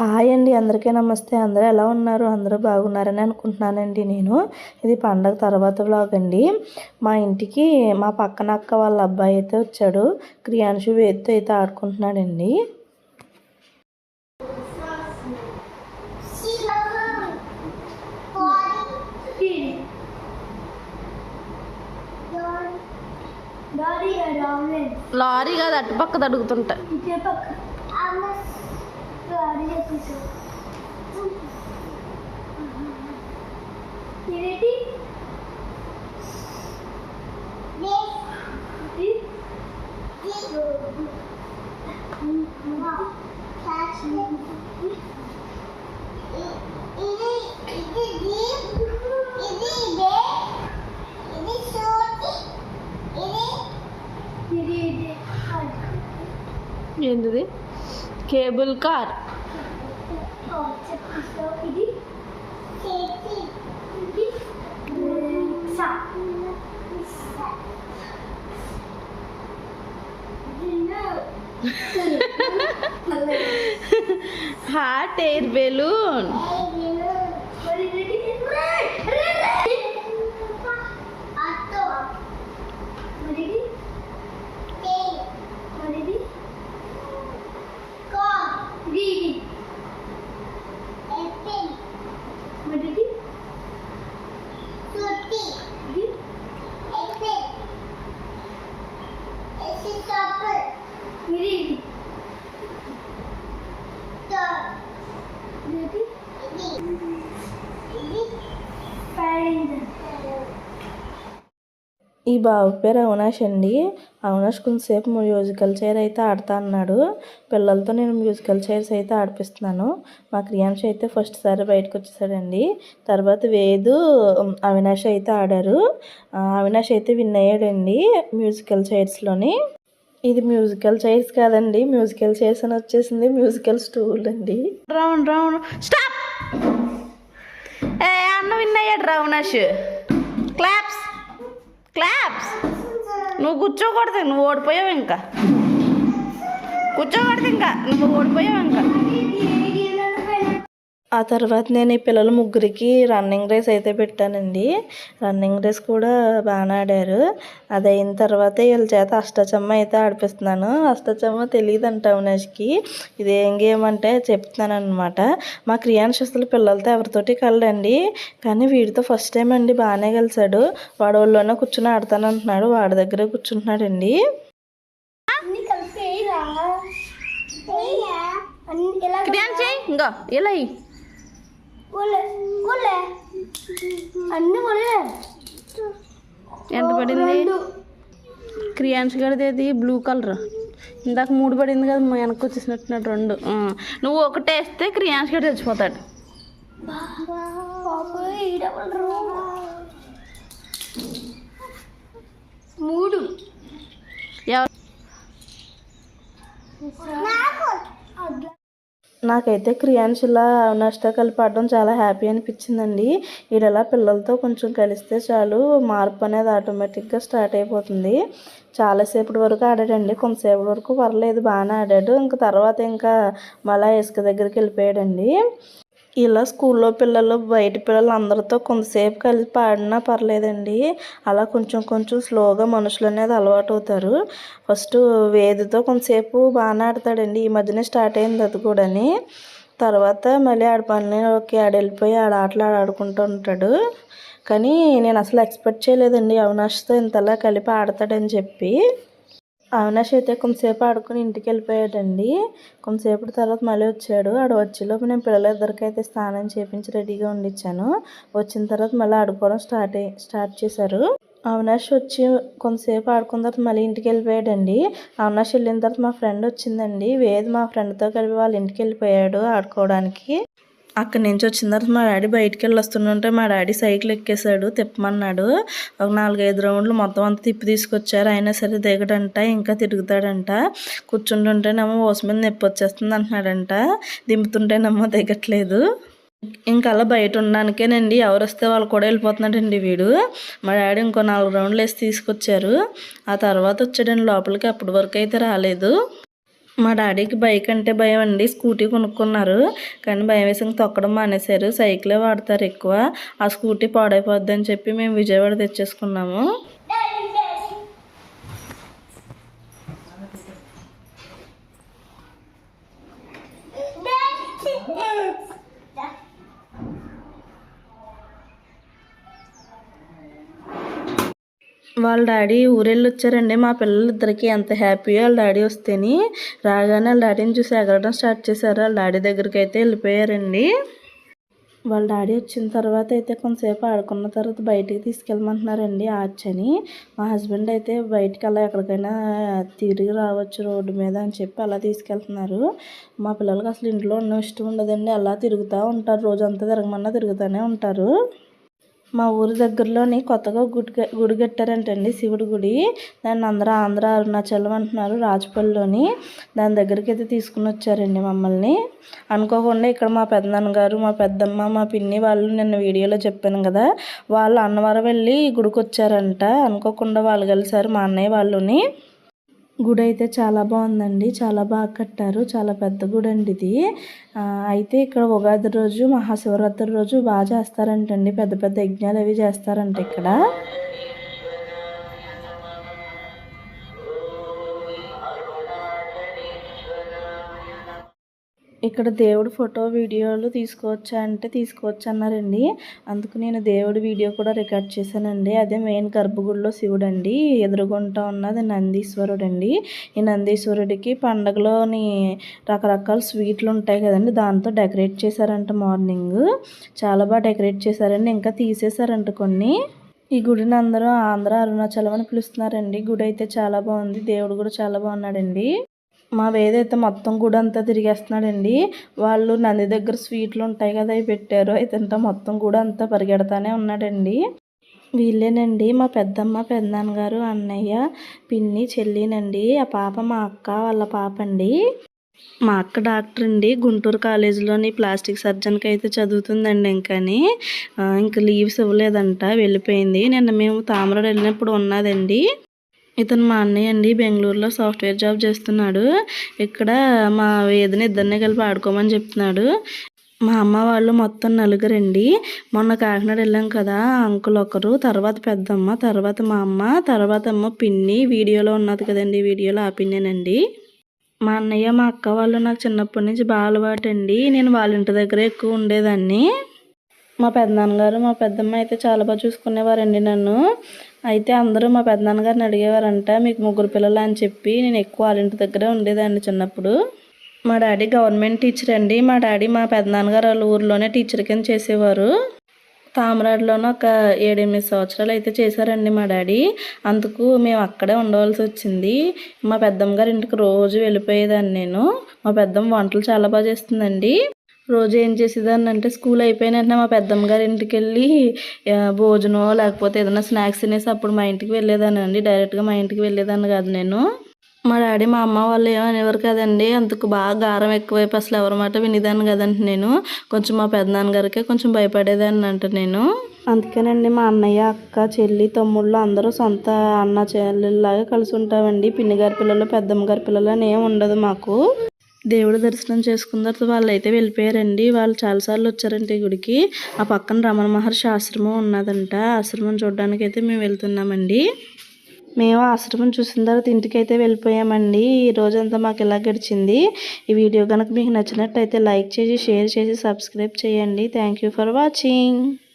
Hi అండి అందరికీ నమస్తే. అందరూ ఎలా ఉన్నారు? అందరూ బాగున్నారని అనుకుంటున్నానండి నేను. ఇది పండగ తర్వాత వ్లాగ్ అండి. మా ఇంటికి మా పక్కన అక్క వాళ్ళ అబ్బాయి అయితే వచ్చాడు. క్రియాన్షు వేదితో అయితే ఆడుకుంటున్నాడండి. లారీ కాదు అటుపక్క అడుగుతుంటా. ఇదే పక్క ఆమెస్ గాడి చెప్పేసి ఇదేంటి ఇది ఇది ఏంటిది కేబుల్ కార్ তের বেলুন ఈ బాబు పేరు అవినాష్ అండి. అవినాష్ కొంతసేపు మ్యూజికల్ చైర్ అయితే ఆడుతా అన్నాడు. పిల్లలతో నేను మ్యూజికల్ చైర్స్ అయితే ఆడిపిస్తున్నాను. మా క్రియాంశ అయితే ఫస్ట్ సారి బయటకు వచ్చేసాడండి. తర్వాత వేదు అవినాష్ అయితే ఆడారు. అవినాష్ అయితే విన్ అయ్యాడండి మ్యూజికల్ చైర్స్లోని. ఇది మ్యూజికల్ చైర్స్ కాదండి. మ్యూజికల్ చైర్స్ అని వచ్చేసింది మ్యూజికల్ స్టూల్ అండి. Round round. స్టాప్! ఏ అన్న విన్ అయ్యాడు రావణాష్ క్లాప్స్ నువ్వు కూర్చోకూడదు నువ్వు ఓడిపోయావు ఇంకా. కూర్చోకూడదు ఇంకా నువ్వు ఓడిపోయావు ఇంకా. ఆ తర్వాత నేను ఈ పిల్లల ముగ్గురికి రన్నింగ్ రేస్ అయితే పెట్టానండి. రన్నింగ్ రేస్ కూడా బాగానే ఆడారు. అది అయిన తర్వాత వీళ్ళ చేత అష్టచమ్మ అయితే ఆడిపిస్తున్నాను. అష్టచమ్మ తెలియదంట అవినాష్కి. ఇది ఏం గేమ్ అంటే చెప్తున్నాను అనమాట మా క్రియాన్స్ అసలు పిల్లలతో ఎవరితోటి కలడండి. కానీ వీడితో ఫస్ట్ టైం అండి బాగానే కలిసాడు. వాడు వాళ్ళలోనే కూర్చుని ఆడతానంటున్నాడు. వాడి దగ్గరే కూర్చుంటున్నాడండి. ఇంకా ఇలా. కొలే అన్ని ఎంత పడింది? క్రియాన్స్ గడిది అది బ్లూ కలర్. ఇందాక మూడు పడింది కదా మా వెనక్కి వచ్చేసినట్టున్నాడు రెండు. నువ్వు ఒకటి వేస్తే క్రియాన్స్ గడి చచ్చిపోతాడు పాప ఈడవలరు మూడు ఎవరు నాకైతే క్రియాన్స్ ఇలా అవినాష్తో కలిపి ఆడడం చాలా హ్యాపీ అనిపించిందండి. వీడలా పిల్లలతో కొంచెం కలిస్తే చాలు మార్పు అనేది ఆటోమేటిక్గా స్టార్ట్ అయిపోతుంది. చాలాసేపటి వరకు ఆడాడండి. కొంతసేపటి వరకు పర్లేదు బాగానే ఆడాడు. ఇంకా తర్వాత ఇంకా మళ్ళా ఇసుక దగ్గరికి వెళ్ళిపోయాడండి. ఇలా స్కూల్లో పిల్లలు బయట పిల్లలు అందరితో కొంతసేపు కలిసి ఆడినా పర్లేదండి. అలా కొంచెం కొంచెం స్లోగా మనుషులు అనేది అలవాటు అవుతారు ఫస్ట్ వేదితో కొంతసేపు బాగానే ఆడతాడండి. ఈ మధ్యనే స్టార్ట్ అయింది అది కూడాని. తర్వాత మళ్ళీ ఆడ పనిలోకి ఆడ వెళ్ళిపోయి ఆడ ఆటలు ఆడుకుంటూ ఉంటాడు. కానీ నేను అసలు ఎక్స్పెక్ట్ చేయలేదండి. అవినాష్తో ఇంతలా కలిపి ఆడతాడని చెప్పి. అవినాష్ అయితే కొంతసేపు ఆడుకుని ఇంటికి వెళ్ళిపోయాడండి. కొంతసేపటి తర్వాత మళ్ళీ వచ్చాడు. ఆడ వచ్చేలోపు నేను పిల్లలిద్దరికి అయితే స్నానం చేపించి రెడీగా ఉండిచ్చాను. వచ్చిన తర్వాత మళ్ళీ ఆడుకోవడం స్టార్ట్ స్టార్ట్ చేశారు. అవినాష్ వచ్చి కొంతసేపు ఆడుకున్న తర్వాత మళ్ళీ ఇంటికి వెళ్ళిపోయాడండి. అవినాష్ వెళ్ళిన తర్వాత మా ఫ్రెండ్ వచ్చిందండి. వేద్ మా ఫ్రెండ్తో కలిపి వాళ్ళ ఇంటికి వెళ్ళిపోయాడు ఆడుకోవడానికి. అక్కడి నుంచి వచ్చిన తర్వాత మా డాడీ బయటికి వెళ్ళి వస్తుంటే మా డాడీ సైకిల్ ఎక్కేసాడు తిప్పమన్నాడు. ఒక నాలుగైదు రౌండ్లు మొత్తం అంతా తిప్పి తీసుకొచ్చారు. అయినా సరే దిగడంట ఇంకా తిరుగుతాడంట. కూర్చుంటుంటేనేమో ఓసి మీద నొప్పి వచ్చేస్తుంది అంటున్నాడంట. దింపుతుంటేనేమో దిగట్లేదు. ఇంకా అలా బయట ఉండడానికేనండి ఎవరు వస్తే వాళ్ళు కూడా వెళ్ళిపోతున్నాడండి వీడు. మా డాడీ ఇంకో నాలుగు రౌండ్లు వేసి తీసుకొచ్చారు. ఆ తర్వాత వచ్చాడండి లోపలికి అప్పటి వరకు అయితే రాలేదు. మా డాడీకి బైక్ అంటే భయం అండి. స్కూటీ కొనుక్కున్నారు. కానీ భయం వేసి తొక్కడం మానేశారు. సైకిలే వాడతారు ఎక్కువ. ఆ స్కూటీ పాడైపోద్ది అని చెప్పి మేము విజయవాడ తెచ్చేసుకున్నాము డాడీ డాడీ వాళ్ళ డాడీ ఊరెళ్ళి వచ్చారండి. మా పిల్లలిద్దరికి ఎంత హ్యాపీ వాళ్ళ డాడీ వస్తేని రాగానే వాళ్ళ డాడీని చూసి ఎగరడం స్టార్ట్ చేశారు. వాళ్ళ డాడీ దగ్గరికి అయితే వెళ్ళిపోయారండి. వాళ్ళ డాడీ వచ్చిన తర్వాత అయితే కొంతసేపు ఆడుకున్న తర్వాత బయటికి తీసుకెళ్ళమంటున్నారండి ఆర్చ్ మా హస్బెండ్ అయితే బయటికి అలా ఎక్కడికైనా తిరిగి రావచ్చు రోడ్డు మీద అని చెప్పి అలా తీసుకెళ్తున్నారు. మా పిల్లలకి అసలు ఇంట్లో ఉన్న ఇష్టం ఉండదండి. అలా తిరుగుతూ ఉంటారు. రోజంతా తిరగమన్నా తిరుగుతూనే ఉంటారు. మా ఊరి దగ్గరలోని కొత్తగా గుడి గుడి కట్టారంటండి శివుడి గుడి. దాన్ని అందరూ ఆంధ్ర అరుణాచలం అంటున్నారు రాజపల్లిలోని. దాని దగ్గరికి అయితే తీసుకుని వచ్చారండి మమ్మల్ని. అనుకోకుండా ఇక్కడ మా పెద్దనాన్నగారు మా పెద్దమ్మ మా పిన్ని వాళ్ళు నిన్న వీడియోలో చెప్పాను కదా వాళ్ళు అన్నవరం వెళ్ళి గుడికి వచ్చారంట అనుకోకుండా వాళ్ళు కలిసారు మా అన్నయ్య వాళ్ళుని. గుడి అయితే చాలా బాగుందండి. చాలా బాగా కట్టారు. చాలా పెద్ద గుడి అండి ఇది. అయితే ఇక్కడ ఉగాది రోజు మహాశివరాత్రి రోజు బాగా చేస్తారంటండి. పెద్ద పెద్ద యజ్ఞాలు అవి చేస్తారంట ఇక్కడ. ఇక్కడ దేవుడు ఫోటో వీడియోలు తీసుకోవచ్చా అంటే తీసుకోవచ్చు అన్నారండి అందుకు నేను దేవుడి వీడియో కూడా రికార్డ్ చేశానండి. అదే మెయిన్ గర్భగుడిలో శివుడు అండి ఎదురుగుంటా ఉన్నది నందీశ్వరుడు అండి ఈ నందీశ్వరుడికి పండగలోని రకరకాల స్వీట్లు ఉంటాయి కదండి దాంతో డెకరేట్ చేశారంట మార్నింగ్. చాలా బాగా డెకరేట్ చేశారండి ఇంకా తీసేశారంట కొన్ని. ఈ గుడిని అందరూ ఆంధ్ర అరుణాచలం అని పిలుస్తున్నారండి. గుడి అయితే చాలా బాగుంది దేవుడు కూడా చాలా బాగున్నాడండి. మా వేదైతే మొత్తం గుడి అంతా తిరిగేస్తున్నాడండి. వాళ్ళు నంది దగ్గర స్వీట్లు ఉంటాయి కదా అవి పెట్టారు. అయితే మొత్తం గుడి అంతా పరిగెడతానే ఉన్నాడండి. వీళ్ళేనండి మా పెద్దమ్మ పెద్దనాన్నగారు అన్నయ్య పిన్ని చెల్లినండి ఆ పాప మా అక్క వాళ్ళ పాప అండి మా అక్క డాక్టర్ అండి గుంటూరు కాలేజీలోని ప్లాస్టిక్ సర్జన్కి అయితే చదువుతుందండి ఇంకని. ఇంక లీవ్స్ ఇవ్వలేదంట వెళ్ళిపోయింది. నిన్న మేము తామరడు వెళ్ళినప్పుడు ఉన్నదండి. ఇతను మా అన్నయ్య అండి బెంగళూరులో సాఫ్ట్వేర్ జాబ్ చేస్తున్నాడు. ఇక్కడ మా వేదిని ఇద్దరిని కలిపి ఆడుకోమని చెప్తున్నాడు. మా అమ్మ వాళ్ళు మొత్తం నలుగురండి మొన్న కాకినాడ వెళ్ళాం కదా అంకుల్ ఒకరు తర్వాత పెద్దమ్మ తర్వాత మా అమ్మ తర్వాత అమ్మ పిన్ని. వీడియోలో ఉన్నది కదండి వీడియోలో ఆ పిన్నేనండి. మా అన్నయ్య మా అక్క వాళ్ళు నాకు చిన్నప్పటి నుంచి బాగా అలవాటు అండి నేను వాళ్ళ ఇంటి దగ్గరే ఎక్కువ ఉండేదాన్ని. మా పెద్దనాన్నగారు మా పెద్దమ్మ అయితే చాలా బాగా చూసుకునేవారండి నన్ను. అయితే అందరూ మా పెద్దనాన్నగారిని అడిగేవారంట మీకు ముగ్గురు పిల్లలు? అని చెప్పి. నేను ఎక్కువ వాళ్ళ ఇంటి దగ్గరే ఉండేదాన్ని చిన్నప్పుడు. మా డాడీ గవర్నమెంట్ టీచర్ అండి. మా డాడీ మా పెద్దనాన్నగారు వాళ్ళ ఊర్లోనే టీచర్ కింద చేసేవారు. తామరాడులోనే ఒక ఏడెనిమిది సంవత్సరాలు అయితే చేశారండి మా డాడీ. అందుకు మేము అక్కడే ఉండవలసి వచ్చింది. మా పెద్దమ్మ గారి ఇంటికి రోజు వెళ్ళిపోయేదాన్ని నేను. మా పెద్దమ్మ వంటలు చాలా బాగా చేస్తుందండి. రోజు ఏం చేసేదాన్ని అంటే స్కూల్ అయిపోయిన వెంటనే మా పెద్దమ్మ గారి ఇంటికి వెళ్ళి భోజనం లేకపోతే ఏదైనా స్నాక్స్ తినేసి అప్పుడు మా ఇంటికి వెళ్ళేదాన్ని అండి. డైరెక్ట్గా మా ఇంటికి వెళ్ళేదాన్ని కాదు నేను. మా డాడీ మా అమ్మ వాళ్ళు ఏమనేవారు కదండి అందుకు బాగా గారం ఎక్కువైపు అసలు ఎవరి మాట వినేదాన్ని కదండి నేను. కొంచెం మా పెద్దనాన్నగారికే కొంచెం భయపడేదాన్ని అంట నేను. అందుకేనండి మా అన్నయ్య అక్క చెల్లి తమ్ముళ్ళు అందరూ సొంత అన్న చెల్లెళ్ళలాగా కలిసి ఉంటామండి. పిన్ని గారి పిల్లలు పెద్దమ్మ గారి పిల్లలు అని ఏమి ఉండదు మాకు. దేవుడి దర్శనం చేసుకున్న తర్వాత వాళ్ళు అయితే వెళ్ళిపోయారండి. వాళ్ళు చాలాసార్లు వచ్చారంటే గుడికి. ఆ పక్కన రమణ మహర్షి ఆశ్రమం ఉన్నదంట. ఆశ్రమం చూడడానికి అయితే మేము వెళ్తున్నామండి. మేము ఆశ్రమం చూసిన తర్వాత ఇంటికి అయితే వెళ్ళిపోయామండి. ఈ రోజంతా మాకు ఇలా గడిచింది. ఈ వీడియో కనుక మీకు నచ్చినట్టయితే లైక్ చేసి షేర్ చేసి సబ్స్క్రైబ్ చేయండి. Thank you for watching.